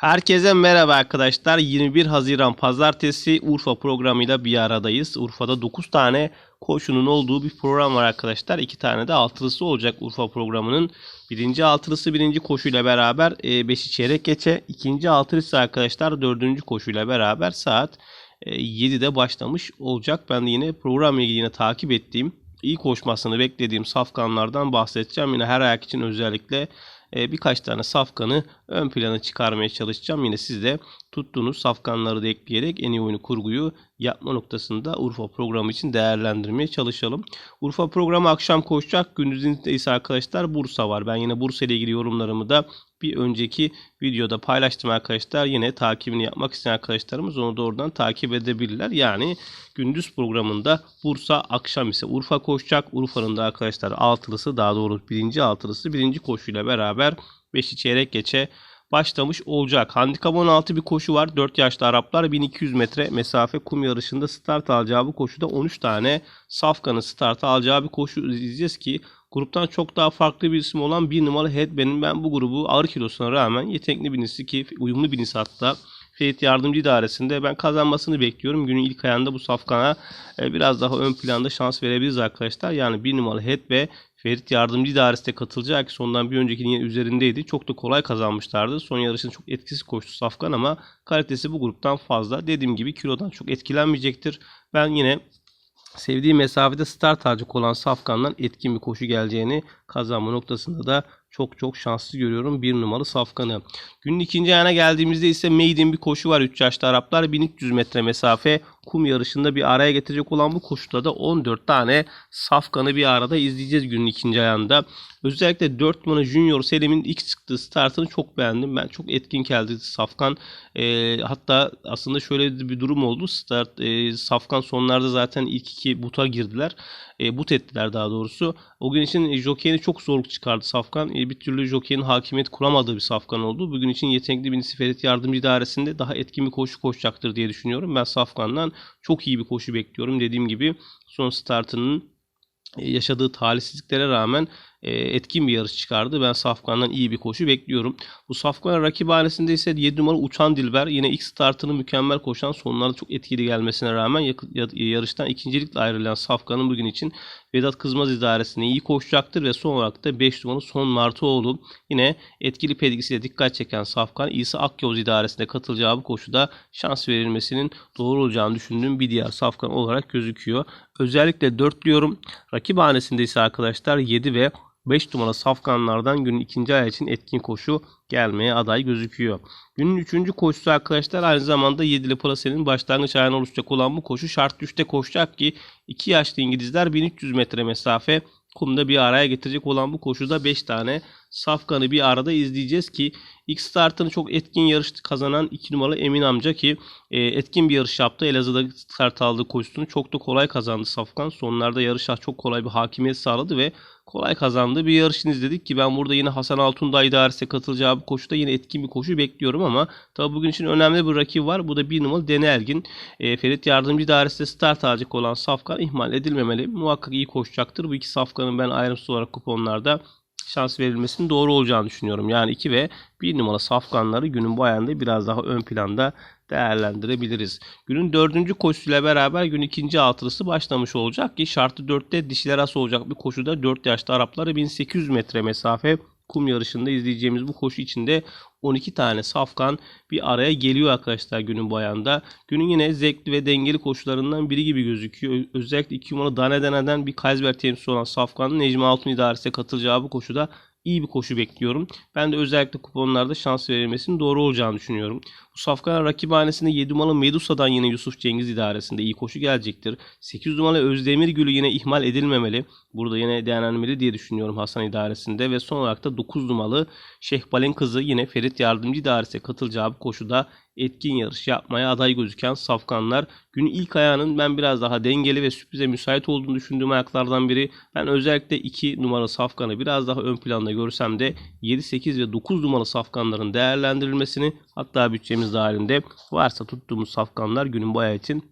Herkese merhaba arkadaşlar. 21 Haziran Pazartesi Urfa programıyla bir aradayız. Urfa'da 9 tane koşunun olduğu bir program var arkadaşlar. 2 tane de altılısı olacak Urfa programının. Birinci altılısı birinci koşuyla beraber 5'i çeyrek geçe. ikinci altılısı arkadaşlar dördüncü koşuyla beraber saat e, 7'de başlamış olacak. Ben de yine programla ilgili takip ettiğim iyi koşmasını beklediğim safkanlardan bahsedeceğim. Yine her ayak için özellikle e, birkaç tane safkanı ön plana çıkarmaya çalışacağım. Yine siz de tuttuğunuz safkanları da ekleyerek en iyi oyunu kurguyu yapma noktasında Urfa programı için değerlendirmeye çalışalım. Urfa programı akşam koşacak. Gündüzünde ise arkadaşlar Bursa var. Ben yine Bursa ile ilgili yorumlarımı da bir önceki videoda paylaştım arkadaşlar. Yine takibini yapmak isteyen arkadaşlarımız onu da oradan takip edebilirler. Yani gündüz programında Bursa akşam ise Urfa koşacak. Urfa'nın da arkadaşlar altılısı daha doğrusu birinci altılısı birinci koşuyla beraber 5'i çeyrek geçe başlamış olacak. Handikap 16 bir koşu var. 4 yaşlı Araplar 1200 metre mesafe kum yarışında start alacağı bu koşuda 13 tane Safkan'ın start alacağı bir koşu izleyeceğiz ki gruptan çok daha farklı bir isim olan bir numaralı Headman'in ben bu grubu ağır kilosuna rağmen yetenekli birisi ki uyumlu birisi hatta Ferit Yardımcı İdaresi'nde ben kazanmasını bekliyorum. Günün ilk ayında bu safkana e, biraz daha ön planda şans verebiliriz arkadaşlar. Yani bir numaralı Head ve Ferit Yardımcı İdaresi'ne katılacak ki sondan bir önceki yine üzerindeydi. Çok da kolay kazanmışlardı. Son yarışın çok etkisiz koştu Safkan ama kalitesi bu gruptan fazla. Dediğim gibi kilodan çok etkilenmeyecektir. Ben yine sevdiği mesafede start alacak olan Safkan'dan etkin bir koşu geleceğini kazanma noktasında da çok çok şanslı görüyorum bir numaralı Safkan'ı. Günün ikinci ayağına geldiğimizde ise Maiden bir koşu var 3 yaşlı Araplar 1300 metre mesafe kum yarışında bir araya getirecek olan bu koşuda da 14 tane Safkan'ı bir arada izleyeceğiz günün ikinci ayağında. Özellikle 4 numara Junior Selim'in ilk çıktığı startını çok beğendim. Ben çok etkin geldi Safkan. E, hatta aslında şöyle bir durum oldu. Start e, Safkan sonlarda zaten ilk iki buta girdiler. E, but ettiler daha doğrusu. O gün için jokeyini çok zorluk çıkardı Safkan. E, bir türlü jokeyin hakimiyet kuramadığı bir Safkan oldu. Bugün için yetenekli bir Ferit Yardımcı İdaresi'nde daha etkin bir koşu koşacaktır diye düşünüyorum. Ben Safkan'dan çok iyi bir koşu bekliyorum. Dediğim gibi son startının e, yaşadığı talihsizliklere rağmen etkin bir yarış çıkardı. Ben Safkan'dan iyi bir koşu bekliyorum. Bu Safkan rakibhanesinde ise 7 numara Uçan Dilber yine ilk startını mükemmel koşan sonlarda çok etkili gelmesine rağmen yarıştan ikincilikle ayrılan Safkan'ın bugün için Vedat Kızmaz idaresine iyi koşacaktır ve son olarak da 5 numaralı Son Martıoğlu yine etkili pedigisiyle dikkat çeken Safkan İsa Akyavuz idaresine katılacağı bu koşuda şans verilmesinin doğru olacağını düşündüğüm bir diğer Safkan olarak gözüküyor. Özellikle 4 diyorum. Rakip hanesinde ise arkadaşlar 7 ve 5 numara safkanlardan günün ikinci ayağı için etkin koşu gelmeye aday gözüküyor. Günün üçüncü koşusu arkadaşlar aynı zamanda 7'li plasenin başlangıç ayağına oluşacak olan bu koşu şart 3'te koşacak ki 2 yaşlı İngilizler 1300 metre mesafe kumda bir araya getirecek olan bu koşuda 5 tane safkanı bir arada izleyeceğiz ki ilk startını çok etkin yarış kazanan 2 numaralı Emin amca ki e, etkin bir yarış yaptı. Elazığ'da start aldığı koşusunu çok da kolay kazandı Safkan. Sonlarda yarışa çok kolay bir hakimiyet sağladı ve kolay kazandığı bir yarışını izledik ki ben burada yine Hasan Altundağ idaresine katılacağı bu koşuda yine etkin bir koşu bekliyorum ama tabi bugün için önemli bir rakip var. Bu da bir numaralı Dene Ergin. E, Ferit Yardımcı idaresinde start alacak olan Safkan ihmal edilmemeli. Muhakkak iyi koşacaktır. Bu iki Safkan'ın ben ayrımsız olarak kuponlarda şans verilmesinin doğru olacağını düşünüyorum. Yani 2 ve 1 numara safkanları günün bu ayında biraz daha ön planda değerlendirebiliriz. Günün dördüncü koşusuyla beraber gün ikinci altılısı başlamış olacak ki şartı 4'te dişiler as olacak bir koşuda 4 yaşlı Arapları 1800 metre mesafe kum yarışında izleyeceğimiz bu koşu içinde 12 tane safkan bir araya geliyor arkadaşlar günün bu ayağında. Günün yine zevkli ve dengeli koşularından biri gibi gözüküyor. Özellikle 2 numaralı Danedene'den bir Kaysberg temsilcisi olan Safkan'ın Necmi Altun idaresine katılacağı bu koşuda iyi bir koşu bekliyorum. Ben de özellikle kuponlarda şans verilmesinin doğru olacağını düşünüyorum. Safkan rakibhanesinde 7 numaralı Medusa'dan yine Yusuf Cengiz idaresinde iyi koşu gelecektir. 8 numaralı Özdemir Gülü yine ihmal edilmemeli. Burada yine değerlenmeli diye düşünüyorum Hasan idaresinde ve son olarak da 9 numaralı Şehbal'in kızı yine Ferit Yardımcı idaresine katılacağı bu koşuda etkin yarış yapmaya aday gözüken safkanlar. Günün ilk ayağının ben biraz daha dengeli ve sürprize müsait olduğunu düşündüğüm ayaklardan biri. Ben özellikle 2 numaralı safkanı biraz daha ön planda görsem de 7, 8 ve 9 numaralı safkanların değerlendirilmesini hatta bütçemiz dahilinde varsa tuttuğumuz safkanlar günün bu ayağı için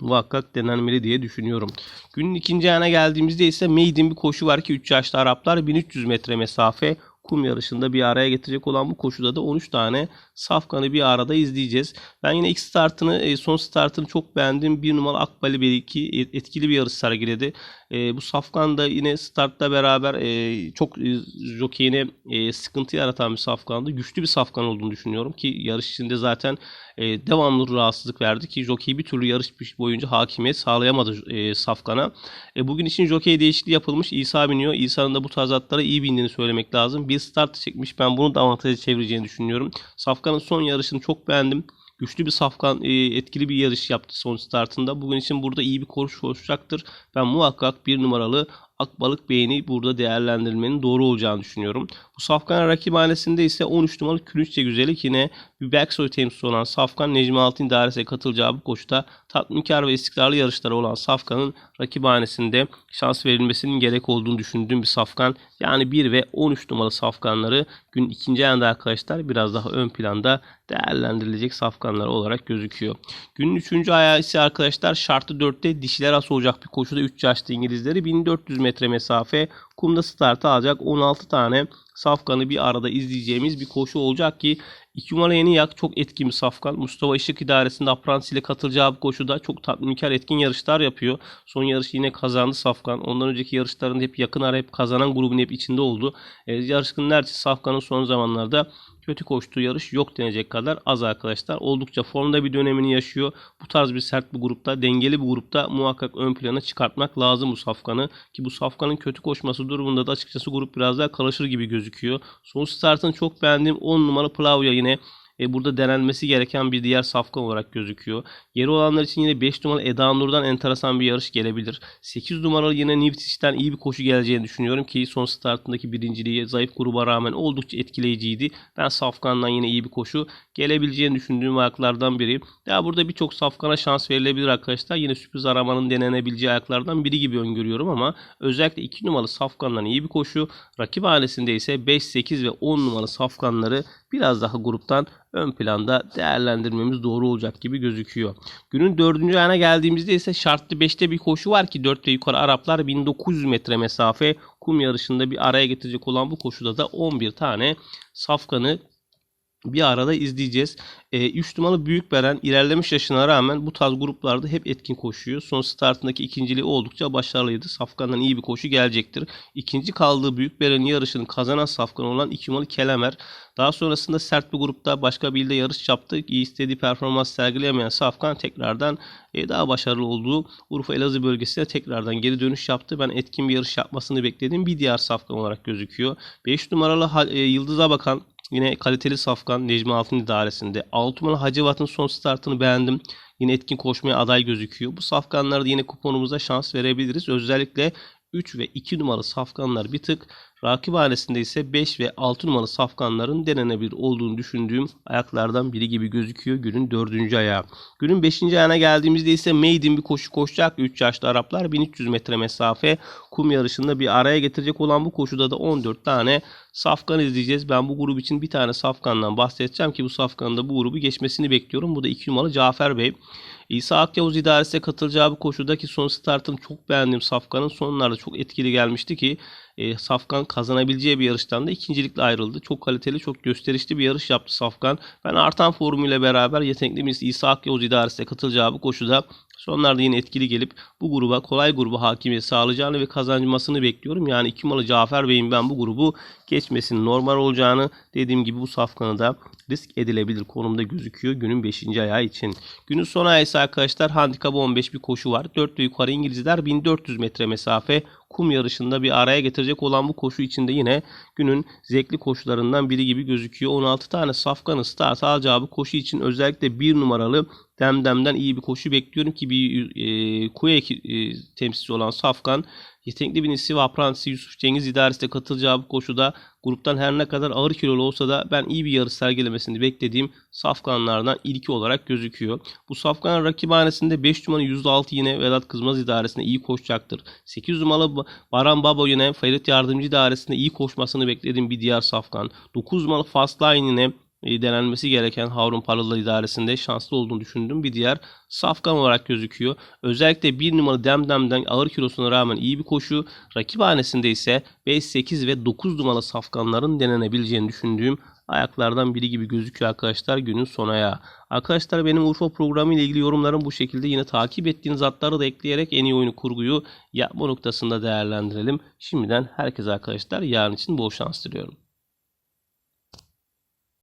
muhakkak denenmeli diye düşünüyorum. Günün ikinci ayağına geldiğimizde ise Maiden bir koşu var ki 3 yaşlı Araplar 1300 metre mesafe kum yarışında bir araya getirecek olan bu koşuda da 13 tane safkanı bir arada izleyeceğiz. Ben yine ilk startını, e, son startını çok beğendim. Bir numara Akbali Belki etkili bir yarış sergiledi. E, bu safkan da yine startla beraber e, çok e, jokeyine e, sıkıntı yaratan bir safkandı. Güçlü bir safkan olduğunu düşünüyorum ki yarış içinde zaten e, devamlı rahatsızlık verdi ki jockey bir türlü yarış boyunca hakimiyet sağlayamadı e, Safkan'a. E, bugün için jockey değişikliği yapılmış. İsa biniyor. İsa'nın da bu tarz atlara iyi bindiğini söylemek lazım. Bir start çekmiş. Ben bunu da avantaja çevireceğini düşünüyorum. Safkan'ın son yarışını çok beğendim. Güçlü bir safkan, e, etkili bir yarış yaptı son startında. Bugün için burada iyi bir koşu koşacaktır. Ben muhakkak bir numaralı Akbalık Beyni burada değerlendirmenin doğru olacağını düşünüyorum. Safkan rakibhanesinde ise 13 numaralı Külünççe Güzellik yine bir backstory temsilcisi olan Safkan Necmi Altın idaresine katılacağı bu koşuda tatminkar ve istikrarlı yarışları olan Safkan'ın rakibhanesinde şans verilmesinin gerek olduğunu düşündüğüm bir Safkan. Yani 1 ve 13 numaralı Safkanları gün ikinci ayında arkadaşlar biraz daha ön planda değerlendirilecek Safkanlar olarak gözüküyor. Günün 3. ayağı ise arkadaşlar şartı 4'te dişiler as olacak bir koşuda 3 yaşlı İngilizleri 1400 metre mesafe kumda startı alacak 16 tane Safkan'ı bir arada izleyeceğimiz bir koşu olacak ki 2 numara yeni yak çok etkin bir Safkan. Mustafa Işık idaresinde Apprentice ile katılacağı bu koşuda çok tatminkar etkin yarışlar yapıyor. Son yarış yine kazandı Safkan. Ondan önceki yarışlarında hep yakın ara hep kazanan grubun hep içinde oldu. E, yarışın neredeyse Safkan'ın son zamanlarda kötü koştuğu yarış yok denecek kadar az arkadaşlar. Oldukça formda bir dönemini yaşıyor. Bu tarz bir sert bir grupta, dengeli bir grupta muhakkak ön plana çıkartmak lazım bu Safkan'ı. Ki bu Safkan'ın kötü koşması durumunda da açıkçası grup biraz daha karışır gibi gözüküyor. Son startını çok beğendim. 10 numara Plavya yine e, burada denenmesi gereken bir diğer safkan olarak gözüküyor. Yeri olanlar için yine 5 numaralı Eda Nur'dan enteresan bir yarış gelebilir. 8 numaralı yine Nivtis'ten iyi bir koşu geleceğini düşünüyorum ki son startındaki birinciliği zayıf gruba rağmen oldukça etkileyiciydi. Ben Safkan'dan yine iyi bir koşu gelebileceğini düşündüğüm ayaklardan biri. Ya burada birçok Safkan'a şans verilebilir arkadaşlar. Yine sürpriz aramanın denenebileceği ayaklardan biri gibi öngörüyorum ama özellikle 2 numaralı Safkan'dan iyi bir koşu. Rakip hanesinde ise 5, 8 ve 10 numaralı Safkan'ları biraz daha gruptan ön planda değerlendirmemiz doğru olacak gibi gözüküyor. Günün dördüncü ayına geldiğimizde ise şartlı 5'te bir koşu var ki 4 ve yukarı Araplar 1900 metre mesafe kum yarışında bir araya getirecek olan bu koşuda da 11 tane safkanı bir arada izleyeceğiz. 3 e, numaralı Büyük Beren ilerlemiş yaşına rağmen bu tarz gruplarda hep etkin koşuyor. Son startındaki ikinciliği oldukça başarılıydı. Safkan'dan iyi bir koşu gelecektir. İkinci kaldığı Büyük Beren'in yarışını kazanan Safkan olan 2 numaralı Kelemer. Daha sonrasında sert bir grupta başka bir ilde yarış yaptı. İyi istediği performans sergileyemeyen Safkan tekrardan e, daha başarılı olduğu Urfa Elazığ bölgesine tekrardan geri dönüş yaptı. Ben etkin bir yarış yapmasını beklediğim bir diğer Safkan olarak gözüküyor. 5 numaralı e, Yıldız'a bakan Yine kaliteli safkan Necmi Altın idaresinde. 6 numaralı Hacivat'ın son startını beğendim. Yine etkin koşmaya aday gözüküyor. Bu safkanlarda yine kuponumuza şans verebiliriz. Özellikle 3 ve 2 numaralı safkanlar bir tık Rakip hanesinde ise 5 ve 6 numaralı safkanların denenebilir olduğunu düşündüğüm ayaklardan biri gibi gözüküyor günün 4. ayağı. Günün 5. ayağına geldiğimizde ise maiden bir koşu koşacak 3 yaşlı Araplar 1300 metre mesafe kum yarışında bir araya getirecek olan bu koşuda da 14 tane safkan izleyeceğiz. Ben bu grup için bir tane safkandan bahsedeceğim ki bu safkanın da bu grubu geçmesini bekliyorum. Bu da 2 numaralı Cafer Bey. İsa Akyavuz idaresine katılacağı bu koşudaki son startını çok beğendim Safkan'ın. Sonlarda çok etkili gelmişti ki e, Safkan kazanabileceği bir yarıştan da ikincilikle ayrıldı. Çok kaliteli, çok gösterişli bir yarış yaptı Safkan. Ben artan formuyla beraber yetenekli bir İsa Akyavuz idaresine katılacağı bu koşuda sonlarda yine etkili gelip bu gruba kolay gruba hakimiyet sağlayacağını ve kazanmasını bekliyorum. Yani iki malı Cafer Bey'in ben bu grubu geçmesinin normal olacağını dediğim gibi bu safkanı da risk edilebilir konumda gözüküyor günün 5. ayağı için. Günün son ayağı ise arkadaşlar handikapı 15 bir koşu var. 4 ve yukarı İngilizler 1400 metre mesafe kum yarışında bir araya getirecek olan bu koşu içinde yine günün zevkli koşularından biri gibi gözüküyor. 16 tane safkanı start alacağı bu koşu için özellikle bir numaralı Demdem'den iyi bir koşu bekliyorum ki bir e, Kuya e, temsilcisi olan Safkan yetenekli bir Nisi ve Aprantisi Yusuf Cengiz idaresine katılacağı bu koşuda gruptan her ne kadar ağır kilolu olsa da ben iyi bir yarış sergilemesini beklediğim Safkanlardan ilki olarak gözüküyor. Bu Safkan rakibhanesinde 5 numaralı %6 yine Vedat Kızmaz idaresinde iyi koşacaktır. 8 numaralı Baran Babo yine Ferit Yardımcı idaresinde iyi koşmasını beklediğim bir diğer Safkan. 9 numaralı Fastline yine denenmesi gereken Harun Paralı idaresinde şanslı olduğunu düşündüğüm bir diğer safkan olarak gözüküyor. Özellikle 1 numaralı Demdem'den ağır kilosuna rağmen iyi bir koşu. Rakip hanesinde ise 5, 8 ve 9 numaralı safkanların denenebileceğini düşündüğüm ayaklardan biri gibi gözüküyor arkadaşlar günün son ayağı. Arkadaşlar benim Urfa programı ile ilgili yorumlarım bu şekilde. Yine takip ettiğiniz atları da ekleyerek en iyi oyunu kurguyu yapma noktasında değerlendirelim. Şimdiden herkese arkadaşlar yarın için bol şans diliyorum.